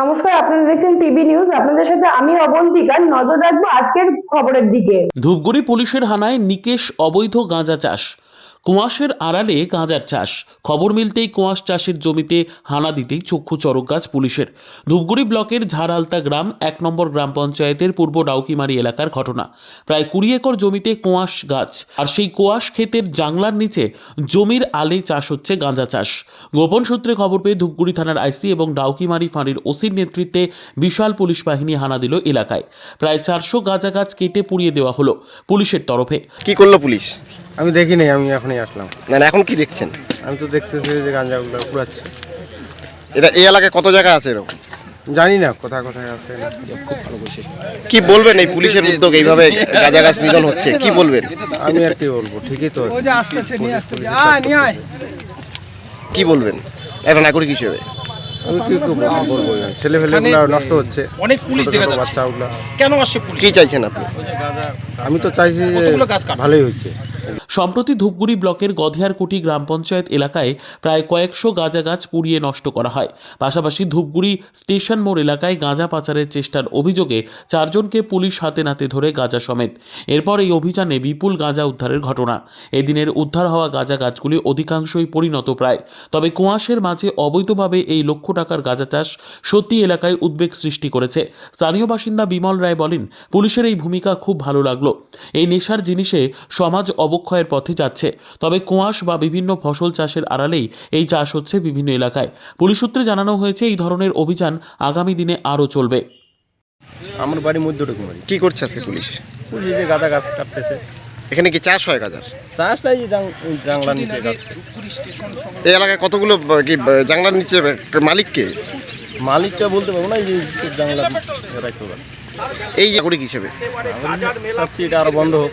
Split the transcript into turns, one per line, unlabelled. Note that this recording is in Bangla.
নমস্কার, আপনারা দেখছেন টিভি নিউজ। আপনাদের সাথে আমি অবন্তিকা নজর রাখব আজকের খবরের দিকে।
ধূপগুড়ি পুলিশের হানায় নিকেশ অবৈধ গাঁজা চাষ। কুয়াশের আড়ালে গাঁজার চাষ। খবর মিলতেই কুয়াশ চাষের জমিতে হানা দিতেই চক্ষু চরক গাছ পুলিশের। ধূপগুড়ি ব্লকের ঝাড়ালতা গ্রাম, এক নম্বর গ্রাম পঞ্চায়েতের পূর্ব ডাউকিমারি এলাকার ঘটনা। প্রায় কুড়ি একর জমিতে কোয়াশ গাছ, আর সেই কোয়াশ ক্ষেতের জাংলার নিচে জমির আলে চাষ হচ্ছে গাঁজা চাষ। গোপন সূত্রে খবর পেয়ে ধূপগুড়ি থানার আইসি এবং ডাউকিমারি ফাঁড়ির ওসির নেতৃত্বে বিশাল পুলিশ বাহিনী হানা দিল এলাকায়। প্রায় চারশো গাঁজা গাছ কেটে পুড়িয়ে দেওয়া হলো পুলিশের তরফে।
কি করল পুলিশ?
আমি দেখিনি আমি এখনই আসলাম।
না না, এখন কি দেখছেন?
আমি তো দেখতেছি যে গাঞ্জাগুলো পুরাচ্ছে
এটা এই এলাকায় কত জায়গা আছে এরকম?
জানি না কোথায় কোথায় আছে।
খুব ভালো বসে কি বলবেন এই পুলিশের উদ্যোগ এইভাবে গাঁজা গাছ নিধন হচ্ছে? কি বলবেন?
আমি আর কি বলব ঠিকই তো
কি বলবেন? একটা নাগরিক হিসেবে।
আমি কি বলব ছেলে ফেলেগুলো নষ্ট হচ্ছে।
অনেক পুলিশ দেখা যাচ্ছে।
বাচ্চাগুলো।
কেন আসছে
কি চাইছেন আপনি?
আমি তো চাইছি যে
কতগুলো গাছ কাটা?
ভালোই হচ্ছে।
সম্প্রতি ধূপগুড়ি ব্লকের গধিয়ারকুটি গ্রাম পঞ্চায়েত এলাকায় প্রায় কয়েকশো গাঁজা গাছ পুড়িয়ে নষ্ট করা হয়। পাশাপাশি ধূপগুড়ি স্টেশন মোড় এলাকায় গাঁজা পাচারের চেষ্টার অভিযোগে চারজনকে পুলিশ হাতে নাতে ধরে গাঁজা সমেত। এরপর এই অভিযানে বিপুল গাঁজা উদ্ধারের ঘটনা। এদিনের উদ্ধার হওয়া গাঁজা গাছগুলি অধিকাংশই পরিণত প্রায়। তবে কুয়াশের মাঝে অবৈধভাবে এই লক্ষ টাকার গাঁজা চাষ সত্যি এলাকায় উদ্বেগ সৃষ্টি করেছে। স্থানীয় বাসিন্দা বিমল রায় বলেন, পুলিশের এই ভূমিকা খুব ভালো লাগল। এই নেশার জিনিসে সমাজ অবক্ষয়ের পথে যাচ্ছে। তবে কোয়াশ বা বিভিন্ন ফসল চাষের আড়ালেই এই চাষ হচ্ছে বিভিন্ন এলাকায়। পুলিশ সূত্রে জানানো হয়েছে এই ধরনের অভিযান আগামী দিনে আরও চলবে।
আমার বাড়ি মধ্যটুকুমারি।
কি করছে আজকে পুলিশ?
পুলিশ যে গাঁদা গাছ কাটতেছে।
এখানে কি চাষ হয় গাঁজার
চাষ নাই জাংলার নিচে কাটছে।
এই এলাকায় কতগুলো কি জাংলার নিচে মালিককে
মালিকটা বলতে পারব না এই যে জাংলা রাখতে পারছে
এই নাগরিক হিসেবে?
চাচ্ছি এটা আরও বন্ধ হোক।